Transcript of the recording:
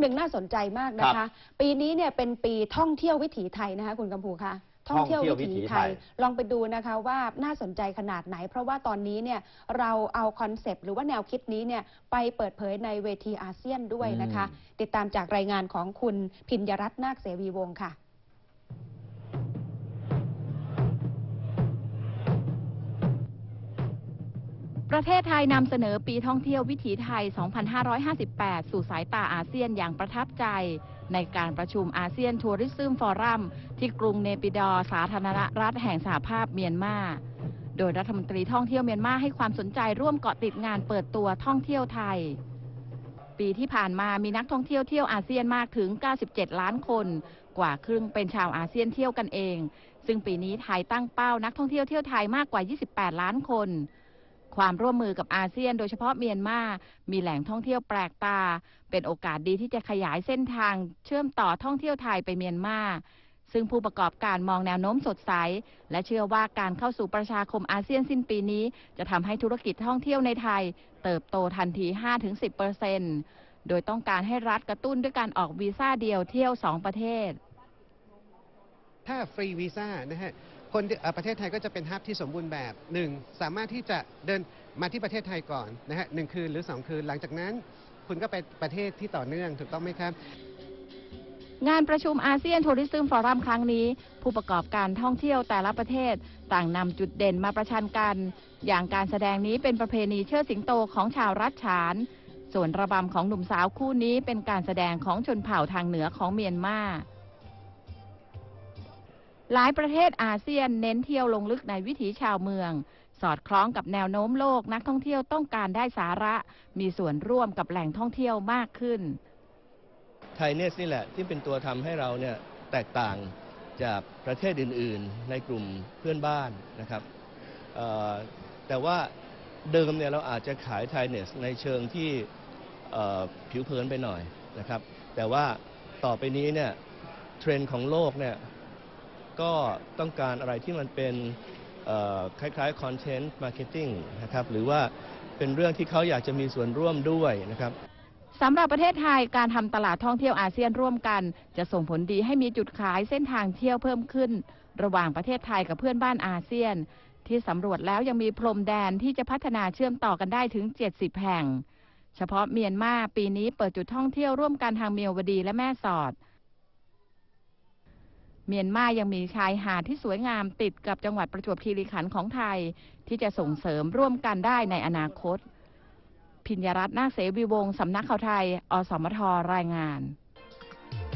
หนึ่งน่าสนใจมากนะคะ ปีนี้เนี่ยเป็นปีท่องเที่ยววิถีไทยนะคะคุณกำพูคะท่องเที่ยววิถีไทย ลองไปดูนะคะว่าน่าสนใจขนาดไหน เพราะว่าตอนนี้เนี่ยเราเอาคอนเซปต์หรือว่าแนวคิดนี้เนี่ยไปเปิดเผยในเวทีอาเซียนด้วยนะคะ ติดตามจากรายงานของคุณพิญญรัตน์นาคเสวีวงศ์ค่ะ ประเทศไทยนำเสนอปีท่องเที่ยววิถีไทย 2558 สู่สายตาอาเซียนอย่างประทับใจ ในการประชุมอาเซียนทัวริซึมฟอรัมที่กรุงเนปิดอร์สาธารณรัฐแห่งสหภาพเมียนมา โดยรัฐมนตรีท่องเที่ยวเมียนมาให้ความสนใจร่วมเกาะติดงานเปิดตัวท่องเที่ยวไทย ปีที่ผ่านมามีนักท่องเที่ยวเที่ยวอาเซียนมากถึง 97 ล้านคน กว่าครึ่งเป็นชาวอาเซียนเที่ยวกันเอง ซึ่งปีนี้ไทยตั้งเป้านักท่องเที่ยวเที่ยวไทยมากกว่า 28 ล้านคน ความร่วมมือกับอาเซียน โดยเฉพาะเมียนมา มีแหล่งท่องเที่ยวแปลกตา เป็นโอกาสดีที่จะขยายเส้นทางเชื่อมต่อท่องเที่ยวไทยไปเมียนมาซึ่งผู้ประกอบการมองแนวโน้มสดใส และเชื่อว่าการเข้าสู่ประชาคมอาเซียนสิ้นปีนี้ จะทำให้ธุรกิจท่องเที่ยวในไทย เติบโตทันที 5-10%โดยต้องการให้รัฐกระตุ้นด้วยการออกวีซ่าเดียวเที่ยว 2 ประเทศ ถ้าฟรีวีซ่านะฮะ คนเอ่อประเทศไทยก็จะเป็นฮับที่สมบูรณ์แบบหนึ่งสามารถที่จะเดินมาที่ประเทศไทยก่อนนะฮะหนึ่งคืนหรือสองคืนหลังจากนั้น คุณก็ไปประเทศที่ต่อเนื่องถูกต้องไหมครับ งานประชุมอาเซียนทัวริซึมฟอรัมครั้งนี้ ผู้ประกอบการท่องเที่ยวแต่ละประเทศ ต่างนำจุดเด่นมาประชันกัน อย่างการแสดงนี้เป็นประเพณีเชิดสิงโตของชาวรัฐฉาน ส่วนระบำของหนุ่มสาวคู่นี้เป็นการแสดงของชนเผ่าทางเหนือของเมียนมา หลายประเทศอาเซียนเน้นเที่ยวลงลึกในวิถีชาวเมือง สอดคล้องกับแนวโน้มโลกนักท่องเที่ยวต้องการได้สาระ มีส่วนร่วมกับแหล่งท่องเที่ยวมากขึ้น ไทยเนสนี่แหละที่เป็นตัวทำให้เราเนี่ยแตกต่างจากประเทศอื่น ๆ ในกลุ่มเพื่อนบ้านนะครับแต่ว่าเดิมเนี่ยเราอาจจะขายไทยเนสในเชิงที่ผิวเผินไปหน่อยนะครับ แต่ว่าต่อไปนี้เนี่ยเทรนด์ของโลกเนี่ย ก็ต้องการอะไรที่มันเป็นคล้ายๆคอนเทนต์มาร์เก็ตติ้งนะครับหรือว่าเป็นเรื่องที่เขาอยากจะมีส่วนร่วมด้วยนะครับสำหรับประเทศไทยการทำตลาดท่องเที่ยวอาเซียนร่วมกัน จะส่งผลดีให้มีจุดขายเส้นทางเที่ยวเพิ่มขึ้น ระหว่างประเทศไทยกับเพื่อนบ้านอาเซียน ที่สำรวจแล้วยังมีพรมแดนที่จะพัฒนาเชื่อมต่อกันได้ถึง 70 แห่ง เฉพาะเมียนมาปีนี้เปิดจุดท่องเที่ยวร่วมกันทางเมียวดีและแม่สอด เมียนมายังมีชายหาดที่สวยงามติดกับจังหวัดประจวบคีรีขันธ์ของไทย ที่จะส่งเสริมร่วมกันได้ในอนาคต พิญญรัตน์นาคเสวีวงศ์สำนักข่าวไทย อสมทรายงาน